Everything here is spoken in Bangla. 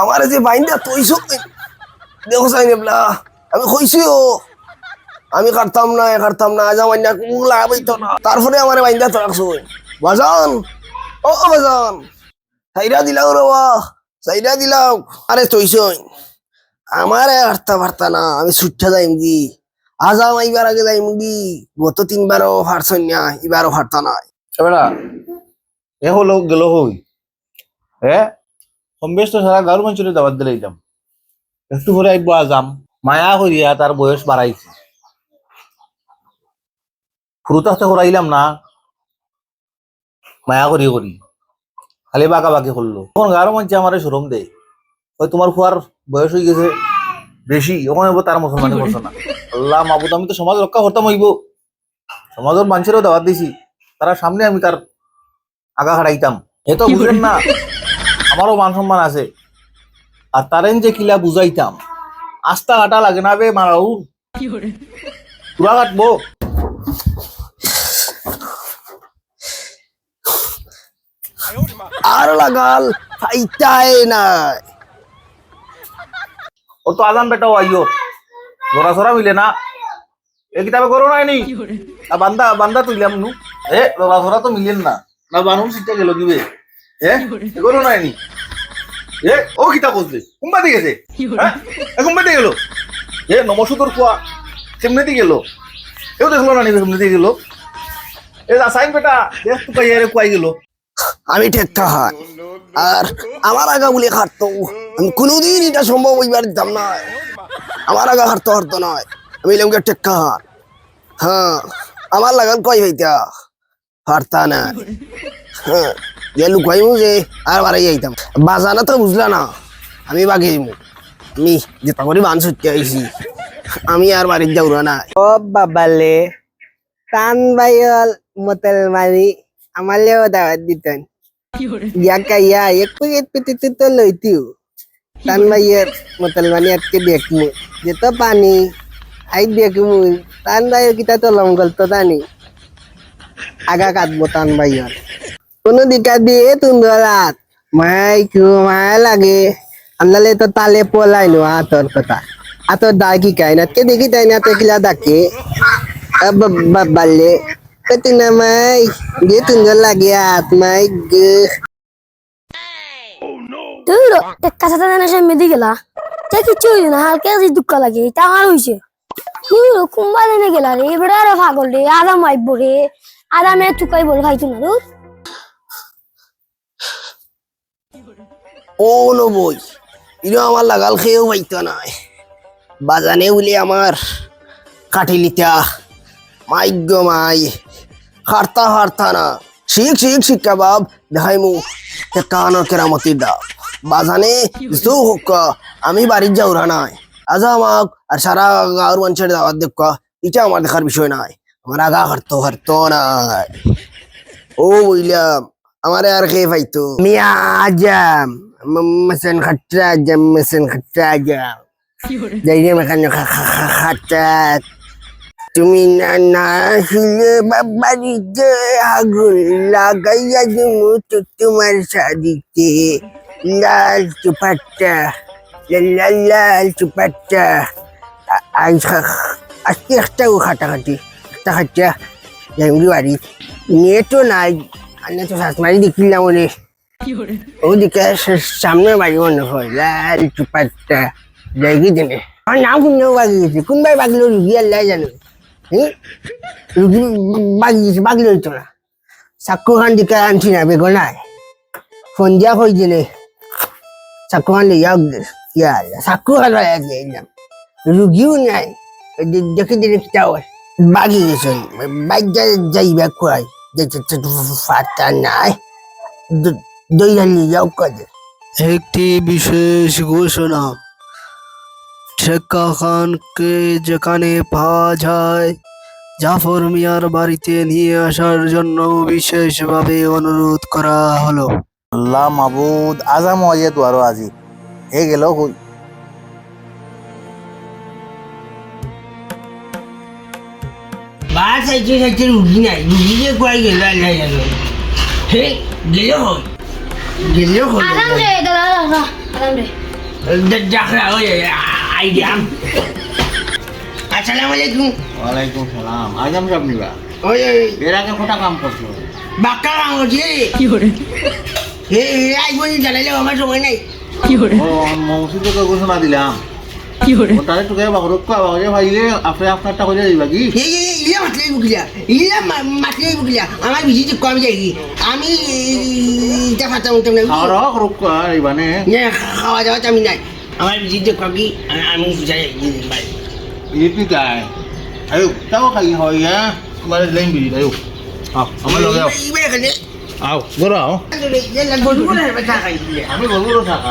আমার যে বাইন্দা তৈছ দেখো নেবলা, আমি কইছিও, আমি কাটতাম না কাটতাম না, আজ আমার লাভ হইতো না। তারপরে আমার বাইন্দা তো রাখছো বাজান, ও বাজান। সাইরা দিলাও রবা সাইরা দিলাও। আরে তৈছ আমার হারতা পারতা না, আমি ছুটটা যাইম কি? আজ আমি এইবার আগে যাইম কি? গত তিনবারও হারছন না এবারও হারতা নাই। এবারা এ হলো গেল হই। হ্যাঁ সম্বেশ তো সারা গাঁর মানুষের দাবাত দিলে যাম একটু করে আইব আজাম মায়া করিয়া তার বয়স বাড়াইছে ফুরুতাতে করাইলাম না। মায়া করি করি খালি বাঁকা বাকি করল তখন গাঁর মানুষ আমার সরম দেয় ওই তোমার খুয়ার বয়স হয়ে গেছে বেশি ওখানে তার মুসলমানি করছ না। আল্লাহ, মাবুদ আমি তো সমাজ রক্ষা করতাম হইব সমাজের মানুষেরও দাওয়াত দিছি। তারা সামনে আমি তার আগা হারাইতাম এ তো বুঝেন না। আমারও মান সম্মান আছে। আর তারেন যে কিলা বুঝাইতাম আস্তা কাটা লাগে না বে মারাউ পুরা কাটবো। আর লাগাল ফাইটাই নাই। ও তো আজাম বেটাও আইও। জোড়া সরা মিলে না। এ কিতাবে করো নাই নি? বান্দা বান্দা তুইলাম নু। এ জোড়া সরা তো মিলেন না। না বানুন সিটটা গেল এ এ করো নাই নি? এ ও কিতা করছে কুম্বা গেছে? হ্যাঁ? এ গেল? এ নমসুদর কুয়া কেমনে গেল। এও দেখল না নিবে কেমনে গেল। এ আসাইন বেটা দেখ তো পাইয়ারে কুয়াই গেল। আমি টেক্কা হাই আর আমার আগা বলে খাটতো আমি কোনোদিন এটা সম্ভব হইবার দিতাম না। আমার আগা হারতো হারতো নয় আমি এলামকে টেক্কা হার হ্যাঁ। আমার লাগান কয় হইতা। হারতা না। হ্যাঁ। যে লুকাইমু যে আর বাড়াই যাইতাম বাজানা তো বুঝলা না আমি বাগে যাইমু আমি যেটা করে বান সত্যি আইছি আমি আর বাড়ির যাওয়া না ও বাবালে টান বাইল মোতেল মারি আমালেও দাওয়াত দিতেন ইয়া কাইয়া একটু পেটিতে তো লইতিও টান বাইয়ের মোতেল মানি আজকে দেখমু যেত পানি আই দেখমু টান বাইয়ের কিতা তো লঙ্গল তো জানি আগা কাটবো টান বাইয়ের কোনো দিকা দিয়ে তুন্দরাত মাই কু মায়া লাগে। আন্দালে তো তালে পোলাই নো আতর কথা। আতর দা কি না? দেখি তাই না তো কিলা ডাকে বাবালে Pati na may. Dito nga lagi at may g. তুই সাথে জানা সে মেদি গেলা। তে কিছু হইল না, হালকা যে দুঃখ লাগে এটা আমার হইছে। তুই কুম্বা দিনে গেলা রে, এবারে আরে পাগল রে আরাম আইব রে। আরামে তুকাই বল খাইতো না রুদ ও নো বই ইনো আমার লাগাল খেয়েও পাইতো নাই বাজানে বলে আমার কাটিলিতা মাই গো মাই হারতা হারতা না শিখ শিখ শিক্ষা বাব দেখাই মু কানোর কেরামতির ডাব বাজানে জো হোক আমি বাড়ির যাওরা নাই আজ আমাক আর সারা গাঁর মানুষের দাওয়াত দেখ এটা আমার দেখার বিষয় নাই আমার আগা হারতো হারতো নাই ও বইলাম আমারে আর খেয়ে পাইতো মিয়া আজাম মেসেন খাট্টা আজাম মেসেন খাট্টা আজাম যাইরে মেখান খাট্টা তুমি না না আসলে বাড়িতে আগুন লাগাইয়া দিমু তো তোমার শাড়িতে লাল চুপাট্টা লাল লাল চুপাট্টা আজকে একটাও খাটাখাটি একটা খাট্টা যাইমুড়ি বাড়ি নেটও নাই আমি তো শাসমারি দেখিলাম বলে ওদিকে সামনে বাড়ি মনে হয়, লাল চুপাট্টা যাইকি দিনে। আমার নাম শুনেও বাগি গেছে কোনবাই বাগলো রুগী আল্লাহ জানো? রুগী বাগি গেছে বাগলি হইতো না। চাকু খান দিকে আনছি না বেগনায় দিয়া কই দিলে চাকু খান লিয়া ইয়া চাকু খান দিলাম রুগীও নাই। দেখি দিলে কিটা হয়। বাগি গেছে বাইক যাইবা খুয়াই ফাটা নাই। দইরা যাও কাজে। একটি বিশেষ ঘোষণা। শেখা খানকে যেখানে পাওয়া যায় জাফর মিয়ার বাড়িতে নিয়ে আসার জন্য বিশেষভাবে অনুরোধ করা হলো। আল্লাহ মাবুদ আজাম আজে তো আরও আজি এ গেল কই? বাস আইছে সাইছে রুগী নাই। রুগী যে কয় গেল? আল্লাহ জানো। হে গেল হয় গেলেও হলো আরাম রে দাদা দাদা আরাম রে। দেখা ওই আইডিয়া। আসসালামু আলাইকুম। ওয়ালাইকুম সালাম। আজম সাহেব নিবা। ওই ওই এর আগে কোটা কাম করছ? বাক্কা কাম করছি হে হে আইব নি জানাইলে আমার সময় নাই। কি করে? ও মৌসুমকে ঘোষণা দিলাম। তাহলে তোকে বাগরক কো বাগরে ভাইলে আপনি আপনারটা করে দিবা কি? এই এই ইলিয়া মাতলে বুকিলা ইলিয়া মাতলে বুকিলা আমার বিজি তো কম যাই আমি এটা ফাটা মতো না আর রক আর ইবানে না। খাওয়া দাওয়া আমি নাই। আমার বিজি তো কম কি? আমি যাই ভাই এই তুই তাই। আয়ো তাও খাই হয় হ্যাঁ? তোমার লাইন বিড়ি আয়ো। আও আমার লগে আও। আও গরো আও। আমি বলব থাকা